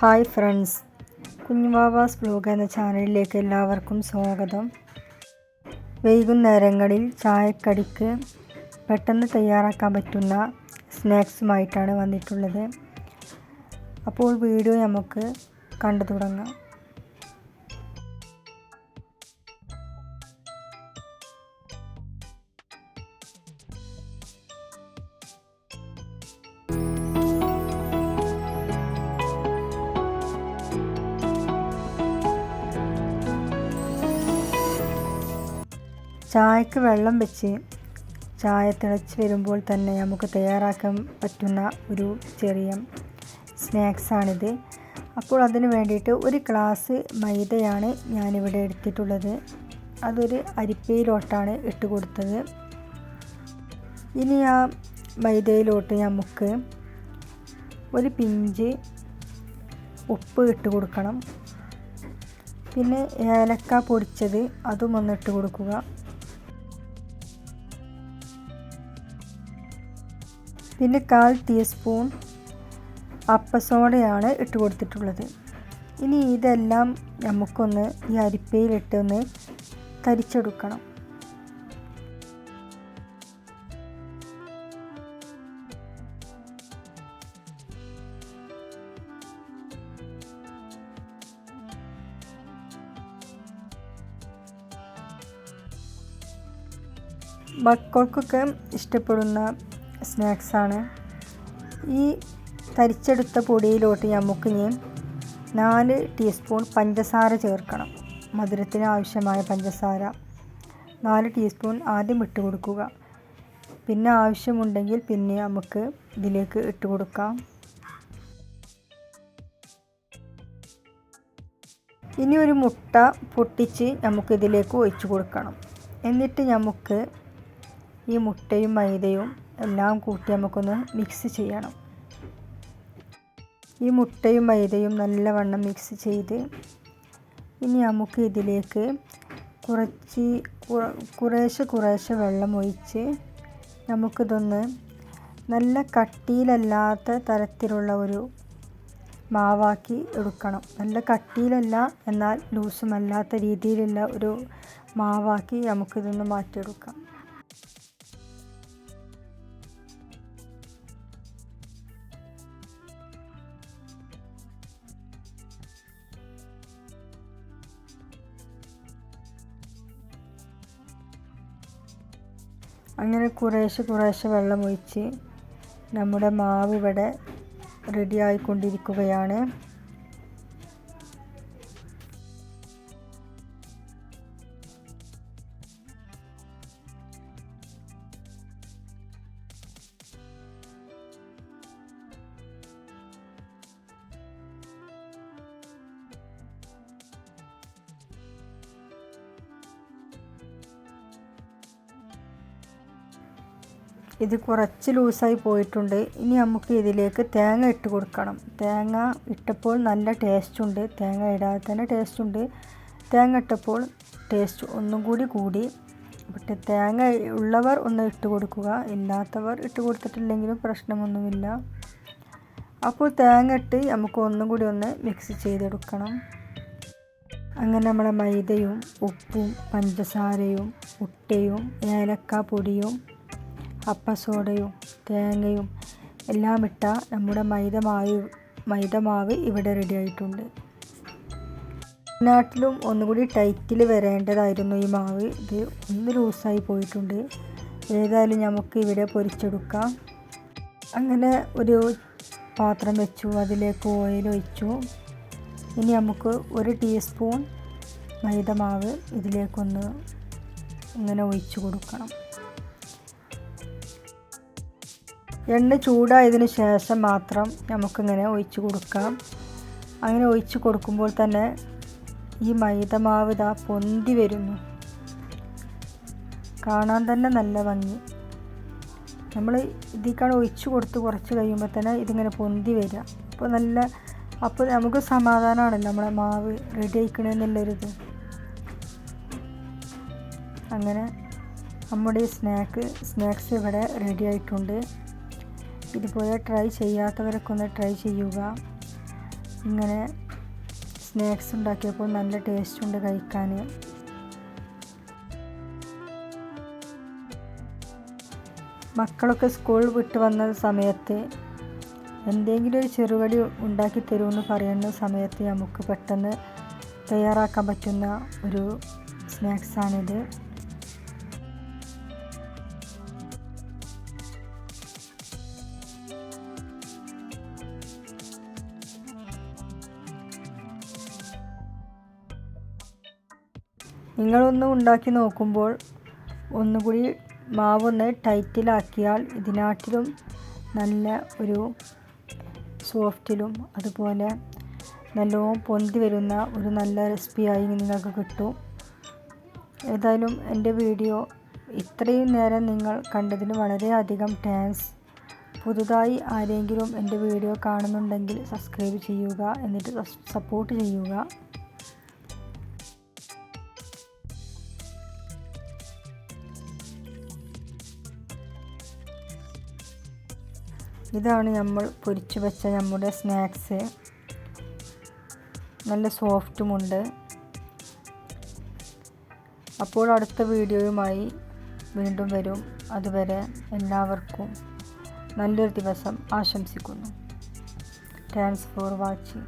Hi friends. കുഞ്ഞുവാവാസ് blog എന്ന ചാനലിലേക്ക് എല്ലാവർക്കും സ്വാഗതം. വൈകുന്നേരങ്ങളിൽ ചായക്കടിക്ക് പെട്ടെന്ന് തയ്യാറാക്കാൻ പറ്റുന്ന സ്നാക്സുമായിട്ടാണ് വന്നിട്ടുള്ളത്. അപ്പോൾ വീഡിയോ നമുക്ക് കണ്ടു തുടങ്ങാം. ചായക്ക് വെള്ളം വെച്ച് ചായ തിളച്ച് വരുമ്പോൾ തന്നെ നമുക്ക് തയ്യാറാക്കാൻ പറ്റുന്ന ഒരു ചെറിയ സ്നാക്സാണിത്. അപ്പോൾ അതിന് വേണ്ടിയിട്ട് ഒരു ഗ്ലാസ് മൈദയാണ് ഞാനിവിടെ എടുത്തിട്ടുള്ളത്. അതൊരു അരിപ്പയിലോട്ടാണ് ഇട്ട് കൊടുത്തത്. ഇനി ആ മൈദയിലോട്ട് നമുക്ക് ഒരു പിഞ്ച് ഉപ്പ് ഇട്ട് കൊടുക്കണം. പിന്നെ ഏലക്ക പൊടിച്ചത് അതും ഒന്ന് ഇട്ട് കൊടുക്കുക. പിന്നെ കാൽ ടീസ്പൂൺ അപ്പസോഡയാണ് ഇട്ട് കൊടുത്തിട്ടുള്ളത്. ഇനി ഇതെല്ലാം നമുക്കൊന്ന് ഈ അരിപ്പയിലിട്ടൊന്ന് തരിച്ചെടുക്കണം. മക്കൾക്കൊക്കെ ഇഷ്ടപ്പെടുന്ന സ്നാക്സാണ്. ഈ തരിച്ചെടുത്ത പൊടിയിലോട്ട് നമുക്ക് ഞാൻ നാല് ടീസ്പൂൺ പഞ്ചസാര ചേർക്കണം. മധുരത്തിന് ആവശ്യമായ പഞ്ചസാര. നാല് ടീസ്പൂൺ ആദ്യം ഇട്ട് കൊടുക്കുക. പിന്നെ ആവശ്യമുണ്ടെങ്കിൽ പിന്നെ നമുക്ക് ഇതിലേക്ക് ഇട്ട് കൊടുക്കാം. ഇനി ഒരു മുട്ട പൊട്ടിച്ച് നമുക്ക് ഇതിലേക്ക് ഒഴിച്ചു കൊടുക്കണം. എന്നിട്ട് നമുക്ക് ഈ മുട്ടയും മൈദയും എല്ലാം കൂട്ടി നമുക്കൊന്ന് മിക്സ് ചെയ്യണം. ഈ മുട്ടയും മൈദയും നല്ലവണ്ണം മിക്സ് ചെയ്ത് ഇനി നമുക്ക് ഇതിലേക്ക് കുറച്ച് കുറേശ്ശെ കുറേശ്ശെ വെള്ളം ഒഴിച്ച് നമുക്കിതൊന്ന് നല്ല കട്ടിയിലല്ലാത്ത തരത്തിലുള്ള ഒരു മാവാക്കി എടുക്കണം. നല്ല കട്ടിയിലല്ല എന്നാൽ ലൂസുമല്ലാത്ത രീതിയിലുള്ള ഒരു മാവാക്കി നമുക്കിതൊന്ന് മാറ്റിയെടുക്കാം. അങ്ങനെ കുറേശ്ശെ കുറേശ്ശെ വെള്ളമൊഴിച്ച് നമ്മുടെ മാവ് ഇവിടെ റെഡി ആയിക്കൊണ്ടിരിക്കുകയാണ്. ഇത് കുറച്ച് ലൂസായി പോയിട്ടുണ്ട്. ഇനി നമുക്ക് ഇതിലേക്ക് തേങ്ങ ഇട്ട് കൊടുക്കണം. തേങ്ങ ഇട്ടപ്പോൾ നല്ല ടേസ്റ്റ് ഉണ്ട്. തേങ്ങ ഇടാതെ തന്നെ ടേസ്റ്റ് ഉണ്ട്. തേങ്ങ ഇട്ടപ്പോൾ ടേസ്റ്റ് ഒന്നും കൂടി കൂടി. പക്ഷെ തേങ്ങ ഉള്ളവർ ഒന്ന് ഇട്ട് കൊടുക്കുക. ഇല്ലാത്തവർ ഇട്ട് കൊടുത്തിട്ടില്ലെങ്കിലും പ്രശ്നമൊന്നുമില്ല. അപ്പോൾ തേങ്ങ ഇട്ട് നമുക്ക് ഒന്നും കൂടി ഒന്ന് മിക്സ് ചെയ്തെടുക്കണം. അങ്ങനെ നമ്മളെ മൈദയും ഉപ്പും പഞ്ചസാരയും മുട്ടയും ഏലക്ക പൊടിയും അപ്പസോഡയും തേങ്ങയും എല്ലാം ഇട്ട നമ്മുടെ മൈദ മാവ് മൈദ മാവ് ഇവിടെ റെഡി ആയിട്ടുണ്ട്. നാട്ടിലും ഒന്നുകൂടി ടൈറ്റിൽ വരേണ്ടതായിരുന്നു ഈ മാവ്. ഇത് ഒന്ന് ലൂസായി പോയിട്ടുണ്ട്. ഏതായാലും നമുക്ക് ഇവിടെ പൊരിച്ചെടുക്കാം. അങ്ങനെ ഒരു പാത്രം വെച്ചു അതിലേക്ക് ഓയിൽ ഒഴിച്ചു. ഇനി നമുക്ക് ഒരു ടീസ്പൂൺ മൈദ മൈദമാവ് ഇതിലേക്കൊന്ന് ഇങ്ങനെ ഒഴിച്ചു കൊടുക്കണം. എണ്ണ ചൂടായതിന് ശേഷം മാത്രം നമുക്കിങ്ങനെ ഒഴിച്ച് കൊടുക്കാം. അങ്ങനെ ഒഴിച്ച് കൊടുക്കുമ്പോൾ തന്നെ ഈ മൈദമാവ് ഇതാ പൊന്തി വരുന്നു. കാണാൻ തന്നെ നല്ല ഭംഗി. നമ്മൾ ഇതിക്കാണ് ഒഴിച്ച് കൊടുത്ത് കുറച്ച് കഴിയുമ്പോൾ തന്നെ ഇതിങ്ങനെ പൊന്തി വരിക. അപ്പോൾ നല്ല അപ്പോൾ നമുക്ക് സമാധാനമാണല്ലോ നമ്മളെ മാവ് റെഡി ആയിക്കണമെന്നുള്ളൊരിത് അങ്ങനെ നമ്മുടെ സ്നാക്ക് സ്നാക്സ് ഇവിടെ റെഡി ആയിട്ടുണ്ട്. ഇതുപോലെ ട്രൈ ചെയ്യാത്തവരൊക്കെ ഒന്ന് ട്രൈ ചെയ്യുക. ഇങ്ങനെ സ്നാക്സ് ഉണ്ടാക്കിയപ്പോൾ നല്ല ടേസ്റ്റ് ഉണ്ട് കഴിക്കാൻ. മക്കളൊക്കെ സ്കൂൾ വിട്ട് വന്ന സമയത്ത് എന്തെങ്കിലും ഒരു ചെറുകടി ഉണ്ടാക്കി തരുമെന്ന് പറയുന്ന സമയത്ത് നമുക്ക് പെട്ടെന്ന് തയ്യാറാക്കാൻ പറ്റുന്ന ഒരു സ്നാക്സാണിത് നിങ്ങളൊന്ന് ഉണ്ടാക്കി നോക്കുമ്പോൾ ഒന്നുകൂടി മാവൊന്ന് ടൈറ്റിലാക്കിയാൽ ഇതിനാട്ടിലും നല്ല ഒരു സോഫ്റ്റിലും അതുപോലെ നല്ലോണം പൊന്തി വരുന്ന ഒരു നല്ല റെസിപ്പിയായി നിങ്ങൾക്ക് കിട്ടും. ഏതായാലും എന്റെ വീഡിയോ ഇത്രയും നേരം നിങ്ങൾ കണ്ടതിന് വളരെയധികം താങ്ക്സ് പുതുതായി ആരെങ്കിലും എന്റെ വീഡിയോ കാണുന്നുണ്ടെങ്കിൽ സബ്സ്ക്രൈബ് ചെയ്യുക എന്നിട്ട് സപ്പോർട്ട് ചെയ്യുക. ഇതാണ് നമ്മൾ പൊരിച്ചു വെച്ച നമ്മുടെ സ്നാക്സ്. നല്ല സോഫ്റ്റുമുണ്ട് അപ്പോൾ അടുത്ത വീഡിയോയുമായി വീണ്ടും വരും. അതുവരെ എല്ലാവർക്കും നല്ലൊരു ദിവസം ആശംസിക്കുന്നു. Thanks for watching